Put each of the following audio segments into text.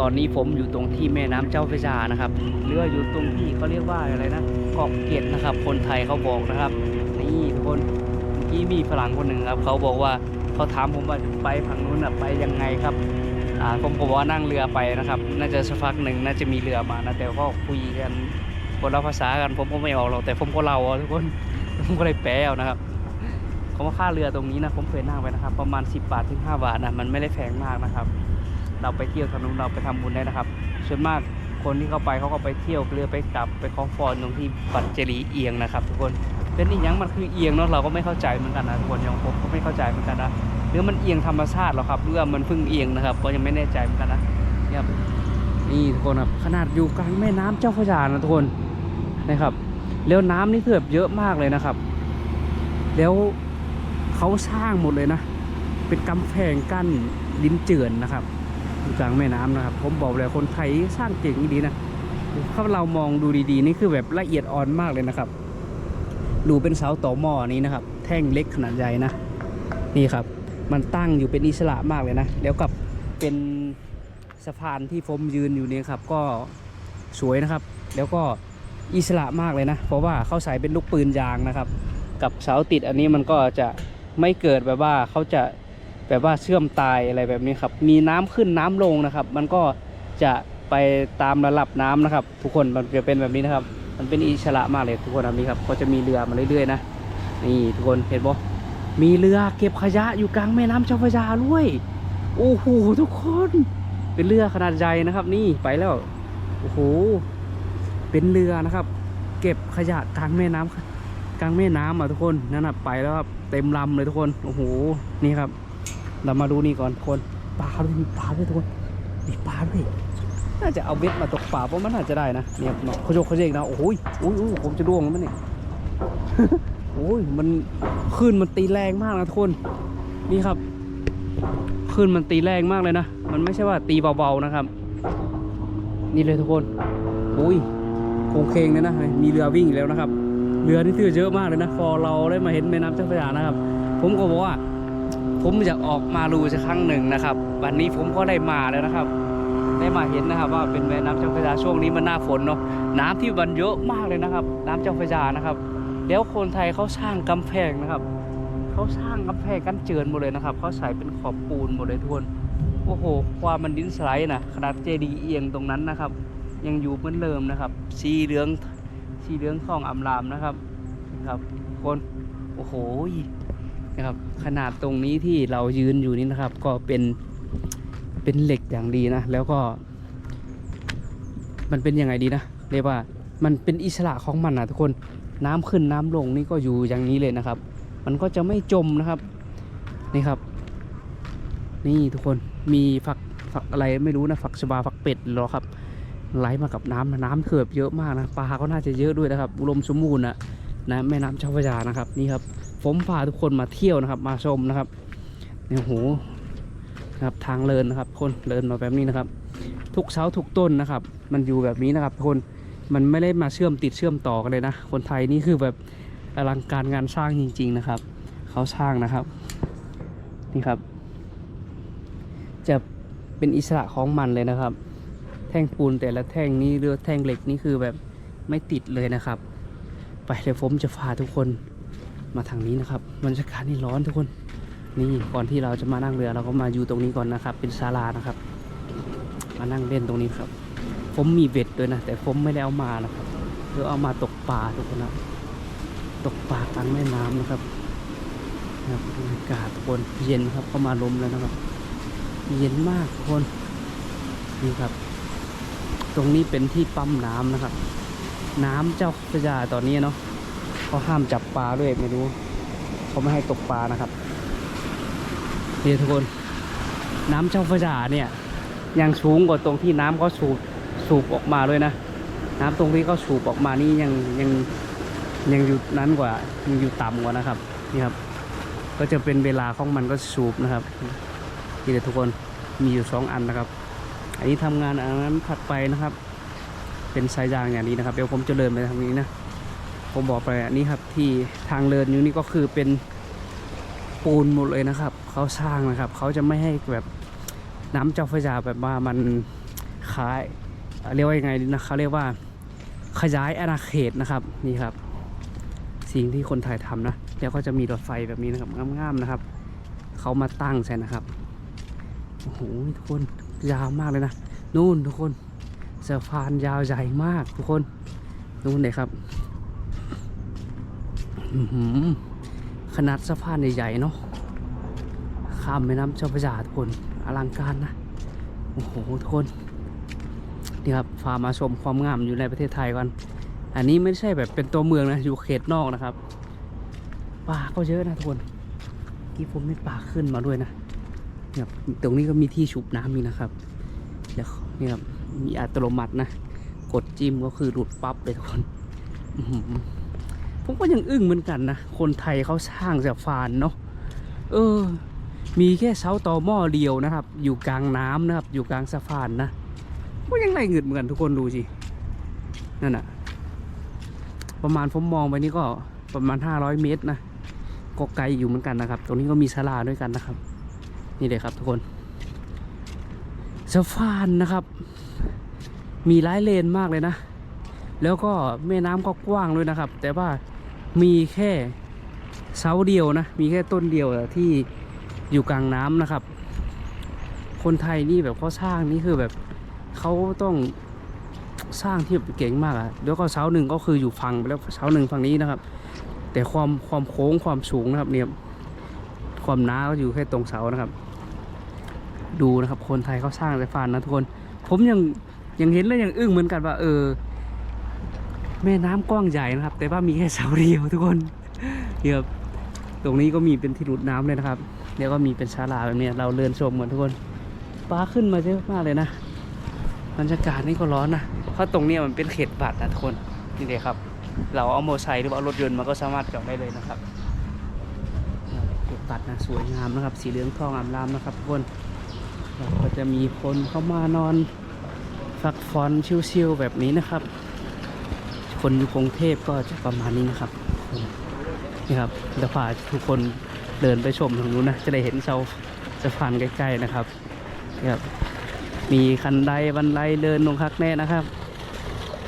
ตอนนี้ผมอยู่ตรงที่แม่น้ำเจ้าพระยานะครับเรืออยู่ตรงที่เขาเรียกว่าอะไรนะเกาะเกร็ดนะครับ คนไทยเขาบอกนะครับ นี่ทุกคนเมื่อกี้มีฝรั่งคนหนึ่งครับ เขาบอกว่าเขาถามผมว่าไปฝั่งนู้นน่ะไปยังไงครับอ่าผมก็บอกว่านั่งเรือไปนะครับ น่าจะสักพักหนึ่งน่าจะมีเรือมานะแต่ก็คุยกันคนละภาษากันผมก็ไม่ออกหรอกแต่ผมก็เล่าทุกคนผมก็เลยแปลเอานะครับคำว่าค่าเรือตรงนี้นะผมเคยนั่งไปนะครับ ประมาณ 10 บาทถึง5บาทนะมันไม่ได้แพงมากนะครับ เราไปเที่ยวทางนู้นเราไปทำบุญได้นะครับ ส่วนมากคนที่เขาไปเขาก็ไปเที่ยวเรือไปกลับไปคลองฟอนตรงที่ปัจเจรีเอียงนะครับ ทุกคนเป็นอีกอย่างมันคือเอียงเนาะเราก็ไม่เข้าใจเหมือนกันนะทุกคนย่างผมก็ไม่เข้าใจเหมือนกันนะหรือมันเอียงธรรมชาติหรอครับหรือว่ามันเพิ่งเอียงนะครับก็ยังไม่แน่ใจเหมือนกันนะเนี่ยครับนี่ทุกคนครับขนาดอยู่กลางแม่น้ำเจ้าพระยานะทุกคนนะครับ แล้วน้ำนี่คือบเยอะมากเลยนะครับ แล้วเขาสร้างหมดเลยนะ เป็นกำแพงกั้นดินเจือนนะครับ กลางแม่น้ำนะครับ ผมบอกเลยคนไทยสร้างเก่งดีนะถ้าเรามองดูดีๆ นี่คือแบบละเอียดอ่อนมากเลยนะครับ ดูเป็นเสาต่อหม้อนี้นะครับ แท่งเล็กขนาดใหญ่นะ นี่ครับ มันตั้งอยู่เป็นอิสระมากเลยนะ แล้วกับเป็นสะพานที่ผมยืนอยู่เนี่ยครับ ก็สวยนะครับ แล้วก็อิสระมากเลยนะ เพราะว่าเขาใส่เป็นลูกปืนยางนะครับ กับเสาติดอันนี้มันก็จะไม่เกิดแบบว่าเขาจะ แบบว่าเชื่อมตายอะไรแบบนี้ครับ มีน้ำขึ้นน้ำลงนะครับ มันก็จะไปตามระดับน้ำนะครับ ทุกคนมันจะเป็นแบบนี้นะครับ มันเป็นอิสระมากเลยทุกคนแบบนี้ครับก็จะมีเรือมาเรื่อยๆนะนี่ทุกคนเห็นปะมีเรือเก็บขยะอยู่กลางแม่น้ำเจ้าพระยาด้วยโอ้โหทุกคน เป็นเรือขนาดใหญ่นะครับ นี่ไปแล้วโอ้โหเป็นเรือนะครับ เก็บขยะกลางแม่น้ำกลางแม่น้ำอะทุกคนนั่นน่ะไปแล้วครับเต็มลำเลยทุกคนโอ้โหนี่ครับ เรามาดูนี่ก่อนทุกคนปลาด้วยมีปลาด้วยทุกคนมีปลาด้วยน่าจะเอาเบ็ดมาตกปลาเพราะมันน่าจะได้นะเนี่ยเนาะเขาโยกเขาเยกนะโอ้ยโอ้ยผมจะร่วงแล้วมั้ยเนี่ยโอ้ยมันคลื่นมันตีแรงมากนะทุกคนนี่ครับคลื่นมันตีแรงมากเลยนะมันไม่ใช่ว่าตีเบาๆนะครับ นี่เลยทุกคนโอ้ยโคงเคงเลยนะมีเรือวิ่งอีกแล้วนะครับ เรือนี่ถือเยอะมากเลยนะพอเราได้มาเห็นแม่น้ำเจ้าพระยานะครับ ผมก็บอกว่า ผมอยากออกมาดูสักครั้งหนึ่งนะครับ วันนี้ผมก็ได้มาแล้วนะครับ ได้มาเห็นนะครับ ว่าเป็นแม่น้ำเจ้าพระยาช่วงนี้มันหน้าฝนเนาะน้ำที่มันเยอะมากเลยนะครับ น้ำเจ้าพระยานะครับแล้วคนไทยเขาสร้างกำแพงนะครับเขาสร้างกำแพงกันเจินหมดเลยนะครับเขาใส่เป็นขอบปูนหมดเลยทุกคนโอ้โห ความมันดินสไลด์นะขนาดเจดีย์เอียงตรงนั้นนะครับ ยังอยู่เหมือนเดิมนะครับ สีเหลืองสีเหลืองทองอำลามนะครับนะครับคนโอ้โห นะครับ ขนาดตรงนี้ที่เรายืนอยู่นี่นะครับ ก็เป็นเป็นเหล็กอย่างดีนะ แล้วก็ มันเป็นยังไงดีนะเรียกว่ามันเป็นอิสระของมันนะทุกคนน้ำขึ้นน้ำลงนี่ก็อยู่อย่างนี้เลยนะครับ มันก็จะไม่จมนะครับนี่ครับ นี่ทุกคนมีฝักฝักอะไรไม่รู้นะฝักชบาฝักเป็ดหรอครับไหลมากับน้ำนะน้ำเขือบเยอะมากนะปลาก็น่าจะเยอะด้วยนะครับอุดมสมบูรณ์นะนะแม่น้ำเจ้าพระยานะครับนี่ครับ ผมพาทุกคนมาเที่ยวนะครับ มาชมนะครับเนี่ยโหนะครับทางเลินนะครับ คนเลินมาแบบนี้นะครับ ทุกเช้าทุกต้นนะครับ มันอยู่แบบนี้นะครับคนมันไม่ได้มาเชื่อมติดเชื่อมต่อกันเลยนะ คนไทยนี่คือแบบอลังการงานสร้างจริง ๆนะครับ เขาสร้างนะครับนี่ครับ จะเป็นอิสระของมันเลยนะครับ แท่งปูนแต่ละแท่งนี้หรือแท่งเหล็กนี่คือแบบไม่ติดเลยนะครับ ไปเดี๋ยวผมจะพาทุกคน มาทางนี้นะครับบรรยากาศนี่ร้อนทุกคน นี่ก่อนที่เราจะมานั่งเรือเราก็มาอยู่ตรงนี้ก่อนนะครับ เป็นศาลานะครับ มานั่งเล่นตรงนี้ครับ ผมมีเบ็ดด้วยนะ แต่ผมไม่ได้เอามานะครับเดี๋ยวเอามาตกปลาทุกคนนะตกปลากลางแม่น้ำนะครับนะครับบรรยากาศทุกคนเย็นครับเข้ามาลมแล้วนะครับ เย็นมากทุกคนนี่ครับ ตรงนี้เป็นที่ปั๊มน้ำนะครับ น้ำเจ้าพระยาตอนนี้เนาะ เขาห้ามจับปลาด้วยไม่รู้เขาไม่ให้ตกปลานะครับนี่ทุกคน น้ำเจ้าพระยาเนี่ยยังสูงกว่าตรงที่น้ำเขาสูบสูบออกมาด้วยนะ น้ำตรงที่เขาสูบออกมานี่ยังยังยังอยู่นั้นกว่ายังอยู่ต่ำกว่านะครับนี่ครับ ก็จะเป็นเวลาของมันก็สูบนะครับนี่เลยทุกคนมีอยู่สองอันนะครับ อันนี้ทำงานอันนั้นถัดไปนะครับ เป็นสายยางอย่างนี้นะครับ เดี๋ยวผมจะเดินไปทางนี้นะ ผมบอกไปอันนี้ครับที่ทางเดินอยู่นี่ก็คือเป็นปูนหมดเลยนะครับเขาสร้างนะครับเขาจะไม่ให้แบบน้ำเจ้าพระยาแบบว่ามันขายเรียกว่ายังไงนะเขาเรียกว่าขยายอาณาเขตนะครับนี่ครับ สิ่งที่คนไทยทำนะแล้วก็จะมีรถไฟแบบนี้นะครับงามๆนะครับเขามาตั้งใช่นะครับโอ้โหทุกคนยาวมากเลยนะนู่นทุกคนสะพานยาวใหญ่มากทุกคนนู่นเลยครับ ขนาดสะพานใหญ่ๆเนาะข้ามแม่น้ำเจ้าพระยาทุกคนอลังการนะ โอ้โหทุกคนนี่ครับพามาชมความงามอยู่ในประเทศไทยก่อนอันนี้ไม่ใช่แบบเป็นตัวเมืองนะ อยู่เขตนอกนะครับ ป่าก็เยอะนะทุกคนกี้ผมไม่ป่าขึ้นมาด้วยนะเนี่ยครับตรงนี้ก็มีที่ชุบน้ำมีนะครับเดี๋ยวนี่ครับมีอัตโนมัตินะ กดจิ้มก็คือหลุดปั๊บเลยทุกคน ผมก็ยังอึ้งเหมือนกันนะ คนไทยเขาสร้างสะพานเนาะเออ มีแค่เสาต่อหม้อเดียวนะครับ อยู่กลางน้ำนะครับ อยู่กลางสะพานนะก็ยังไรเงินเหมือนกันทุกคนดูสินั่นอะประมาณผมมองไปนี่ก็ประมาณ 500 เมตรนะก็ไกลอยู่เหมือนกันนะครับ ตรงนี้ก็มีศาลาด้วยกันนะครับ นี่เลยครับทุกคนสะพานนะครับ มีหลายเลนมากเลยนะ แล้วก็แม่น้ำก็กว้างด้วยนะครับ แต่ว่า มีแค่เสาเดียวนะ มีแค่ต้นเดียวที่อยู่กลางน้ำนะครับ คนไทยนี่แบบเขาสร้างนี่คือแบบเขาต้องสร้างที่แบบเก่งมากอะแล้วก็เสาหนึ่งก็คืออยู่ฝั่งไปแล้วเสาหนึ่งฝั่งนี้นะครับ แต่ความความโค้งความสูงนะครับเนี่ยความหนาก็อยู่แค่ตรงเสานะครับ ดูนะครับ คนไทยเขาสร้างสายฟานนะทุกคน ผมยังยังเห็นแล้วยังอึ้งเหมือนกันว่า เออ แม่น้ำกว้างใหญ่นะครับ แต่ว่ามีแค่เสาเดียวทุกคนเดี๋ยวตรงนี้ก็มีเป็นที่รุดน้ำเลยนะครับแล้วก็มีเป็นศาลาแบบนี้เราเดินชมกันทุกคนฟ้าขึ้นมาเยอะมากเลยนะบรรยากาศนี่ก็ร้อนนะเพราะตรงนี้มันเป็นเขตบัตรนะทุกคนนี่เลยครับ เราเอามอเตอร์ไซค์หรือว่าเอารถยนต์มาก็สามารถจอดได้เลยนะครับเขตบัตรนะสวยงามนะครับ สีเหลืองทองอามรามนะครับทุกคนแล้วก็จะมีคนเข้ามานอนพักผ่อนชิลๆแบบนี้นะครับ คนอยู่กรุงเทพก็จะประมาณนี้นะครับนี่ครับเดี๋ยวพาทุกคนเดินไปชมทางนู้นนะจะได้เห็นเสาสะพานใกล้ๆนะครับนี่ครับ มีคันไดบันไดเดินลงคักแน่นะครับ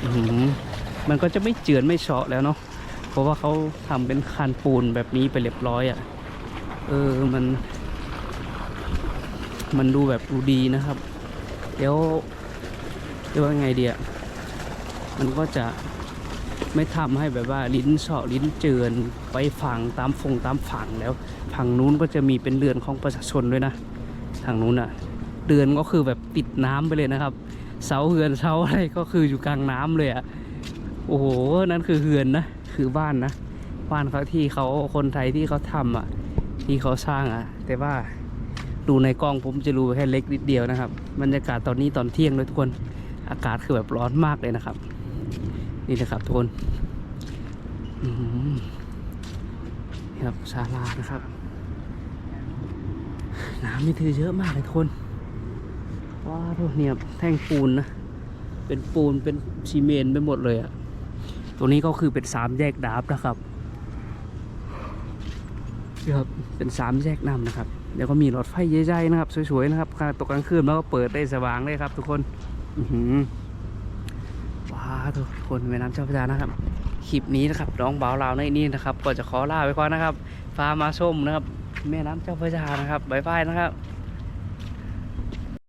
อืมันก็จะไม่เจือนไม่เฉาะแล้วเนาะเพราะว่าเขาทำเป็นคันปูนแบบนี้ไปเรียบร้อยอะ่ะเออมัน มันดูแบบดูดีนะครับ เดี๋ยวเรียกว่าไงเดียมันก็จะ ไม่ทำให้แบบว่าลิ้นเฉาะลิ้นเจือนไปฝั่งตามฟงตามฝั่งแล้วฝั่งนู้นก็จะมีเป็นเรือนของประชาชนด้วยนะ ทางนู้นอะเดือนก็คือแบบติดน้ำไปเลยนะครับ เสาเฮือนเสาอะไรก็คืออยู่กลางน้ำเลยอะ่ะโอ้โหนั่นคือเฮือนนะคือบ้านนะบ้านเขาที่เขาคนไทยที่เขาทำอะ ที่เขาสร้างอะ แต่ว่าดูในกล้องผมจะรู้แค่เล็กนิดเดียวนะครับบรรยากาศตอนนี้ตอนเที่ยงเลยทุกคนอากาศคือแบบร้อนมากเลยนะครับ นี่นะครับทุกคนนี่ครับศาลานะครับ น้ำมีถือเยอะมากเลยทุกคนว้าวทุกเนี่ยแท่งปูนนะ เป็นปูนเป็นซีเมนต์ไปหมดเลยอะตรงนี้ก็คือเป็นสามแยกดาบนะครับนี่ครับเป็นสามแยกน้ำนะครับเดี๋ยวก็มีรถไฟใหญ่ๆนะครับ สวยๆนะครับขณะตกกลางคืนมันก็เปิดได้สว่างเลยครับ ทุกคน อือหือ ทุกคนแม่น้ำเจ้าพระยานะครับ คลิปนี้นะครับน้องบ่าวลาวในนี้นะครับ ก็จะขอลาไปก่อนนะครับพามาชมนะครับ แม่น้ำเจ้าพระยานะครับบ๊ายบายนะครับ